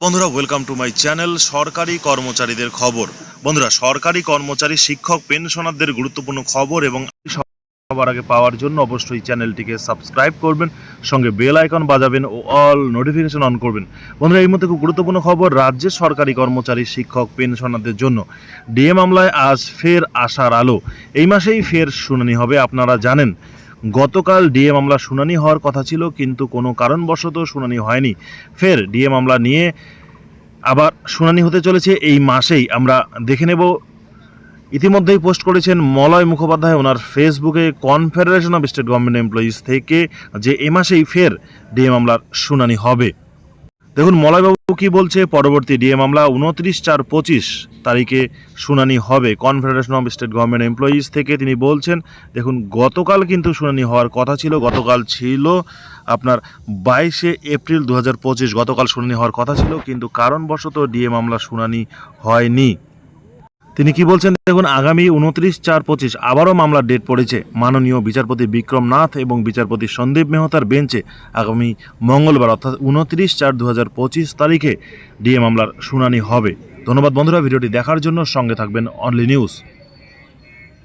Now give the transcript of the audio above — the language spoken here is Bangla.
বন্ধুরা ওয়েলকাম টু মাই চ্যানেল সরকারি কর্মচারীদের খবর। বন্ধুরা, সরকারি কর্মচারী, শিক্ষক পেনশনারদের গুরুত্বপূর্ণ খবর এবং সবার আগে পাওয়ার জন্য অবশ্যই চ্যানেলটিকে সাবস্ক্রাইব করবেন, সঙ্গে বেল আইকন বাজাবেন ও অল নোটিফিকেশন অন করবেন। বন্ধুরা, এই মধ্যে খুব গুরুত্বপূর্ণ খবর, রাজ্যের সরকারি কর্মচারী, শিক্ষক পেনশনারদের জন্য। ডিএ মামলায় আজ ফের আসার আলো। এই মাসেই ফের শুনানি হবে, আপনারা জানেন। গতকাল ডিএ মামলা শুনানি হওয়ার কথা ছিল, কিন্তু কোনো কারণবশত শুনানি হয়নি। ফের ডিএ মামলা নিয়ে আবার শুনানি হতে চলেছে এই মাসেই। আমরা দেখে নেব। ইতিমধ্যেই পোস্ট করেছেন মলয় মুখোপাধ্যায়। ওনার ফেসবুকে confederation of state government employees থেকে যে এ মাসেই ফের ডিএ মামলার শুনানি হবে। দেখুন, মলয়বাবু কি বলছে? পরবর্তী ডিএ মামলা উনত্রিশ চার পঁচিশ তারিখে শুনানি হবে। Confederation of state government employees থেকে তিনি বলছেন, দেখুন, গতকাল কিন্তু শুনানি হওয়ার কথা ছিল, গতকাল ছিল আপনার বাইশে এপ্রিল দু হাজার পঁচিশ, গতকাল শুনানি হওয়ার কথা ছিল, কিন্তু কারণবশত ডিএ মামলা শুনানি হয়নি। তিনি কি বলছেন দেখুন, আগামী উনত্রিশ চার পঁচিশ আবারও মামলার ডেট পড়েছে। মাননীয় বিচারপতি বিক্রম নাথ এবং বিচারপতি সন্দীপ মেহতার বেঞ্চে আগামী মঙ্গলবার, অর্থাৎ উনত্রিশ চার দু হাজার পঁচিশ তারিখে ডিএ মামলার শুনানি হবে। ধন্যবাদ বন্ধুরা, ভিডিওটি দেখার জন্য সঙ্গে থাকবেন অনলি নিউজ।